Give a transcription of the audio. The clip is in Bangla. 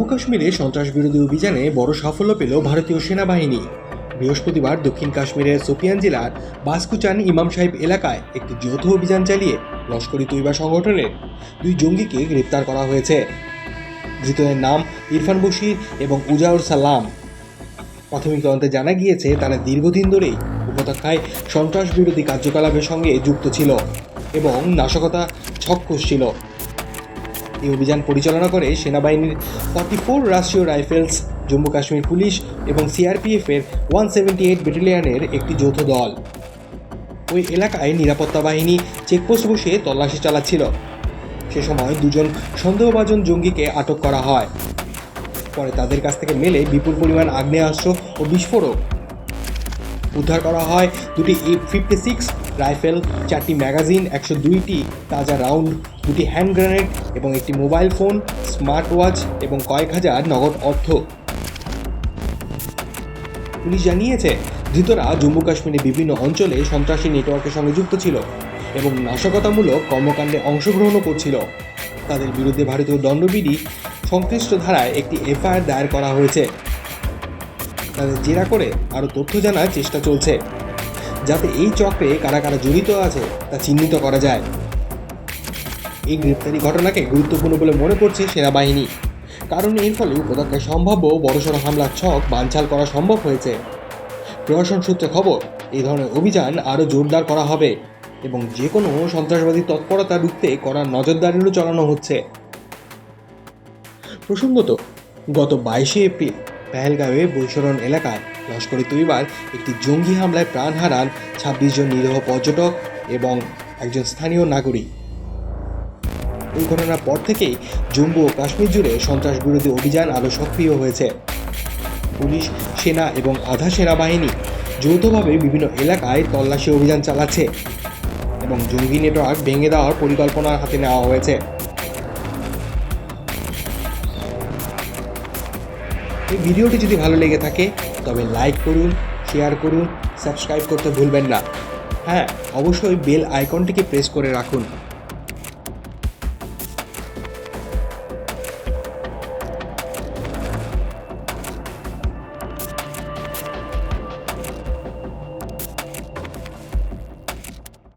কাশ্মীরে সন্ত্রাস বিরোধী অভিযানে বড় সাফল্য পেল ভারতীয় সেনাবাহিনী। বৃহস্পতিবার দক্ষিণ কাশ্মীরের সোপিয়ান জেলার বাসকুচান ইমাম সাহেব এলাকায় একটি যৌথ অভিযান চালিয়ে লস্করি তৈবা সংগঠনের দুই জঙ্গিকে গ্রেপ্তার করা হয়েছে। ধৃতদের নাম ইরফান বশির এবং উজাউর সালাম। প্রাথমিক তদন্তে জানা গিয়েছে, তারা দীর্ঘদিন ধরেই উপত্যকায় সন্ত্রাস বিরোধী কার্যকলাপের সঙ্গে যুক্ত ছিল এবং নাশকতা ছক ছিল। এই অভিযান পরিচালনা করে সেনাবাহিনীর ফর্টি ফোর রাষ্ট্রীয় রাইফেলস, জম্মু কাশ্মীর পুলিশ এবং সিআরপিএফের ওয়ান সেভেন্টি এইট ব্যাটালিয়নের একটি যৌথ দল। ওই এলাকায় নিরাপত্তা বাহিনী চেকপোস্ট বসে তল্লাশি চালাচ্ছিল। সে সময় দুজন সন্দেহভাজন জঙ্গিকে আটক করা হয়। পরে তাদের কাছ থেকে মেলে বিপুল পরিমাণ আগ্নেয়াস্ত্র ও বিস্ফোরক। উদ্ধার করা হয় দুটি এ ফিফটি সিক্স রাইফেল, চারটি ম্যাগাজিন, একশো দুইটি তাজা রাউন্ড দুটি হ্যান্ড গ্রেনেড এবং একটি মোবাইল ফোন স্মার্ট ওয়াচ এবং কয়েক হাজার নগদ অর্থ। পুলিশ জানিয়েছে, ধৃতরা জম্মু কাশ্মীরের বিভিন্ন অঞ্চলে সন্ত্রাসী নেটওয়ার্কের সঙ্গে যুক্ত ছিল এবং নাশকতামূলক কর্মকাণ্ডে অংশগ্রহণও করছিল। তাদের বিরুদ্ধে ভারতীয় দণ্ডবিধি সংশ্লিষ্ট ধারায় একটি এফআইআর দায়ের করা হয়েছে। তাদের জেরা করে আরও তথ্য জানার চেষ্টা চলছে। যাতে এই চক্রে কারা কারা জড়িত আছে তা চিহ্নিত করা যায়। এই গ্রেপ্তারি ঘটনাকে গুরুত্বপূর্ণ বলে মনে করছে সেনাবাহিনী। কারণ এর ফলে উপত্যকায় সম্ভাব্য বড়সড় হামলার ছক বানচাল করা সম্ভব হয়েছে। প্রশাসন সূত্রে খবর এই ধরনের অভিযান আরও জোরদার করা হবে এবং যে কোনো সন্ত্রাসবাদী তৎপরতা রুখতে করার নজরদারিরও চালানো হচ্ছে। প্রসঙ্গত, গত বাইশে এপ্রিল পেহেলগাঁওয়ে বৈশরণ এলাকায় লস্করি তৈবার একটি জঙ্গি হামলায় প্রাণ হারান ছাব্বিশ জন নিরীহ পর্যটক এবং একজন স্থানীয় নাগরিক। এই ঘটনার পর থেকেই জম্মু ও কাশ্মীর জুড়ে সন্ত্রাস বিরোধী অভিযান আরও সক্রিয় হয়েছে। পুলিশ, সেনা এবং আধা সেনাবাহিনী যৌথভাবে বিভিন্ন এলাকায় তল্লাশি অভিযান চালাচ্ছে এবং জঙ্গি নেটওয়ার্ক ভেঙে দেওয়ার পরিকল্পনা হাতে নেওয়া হয়েছে। এই ভিডিওটি যদি ভালো লেগে থাকে, তবে লাইক করুন, শেয়ার করুন, সাবস্ক্রাইব করতে ভুলবেন না। হ্যাঁ অবশ্যই বেল আইকনটিকে প্রেস করে রাখুন।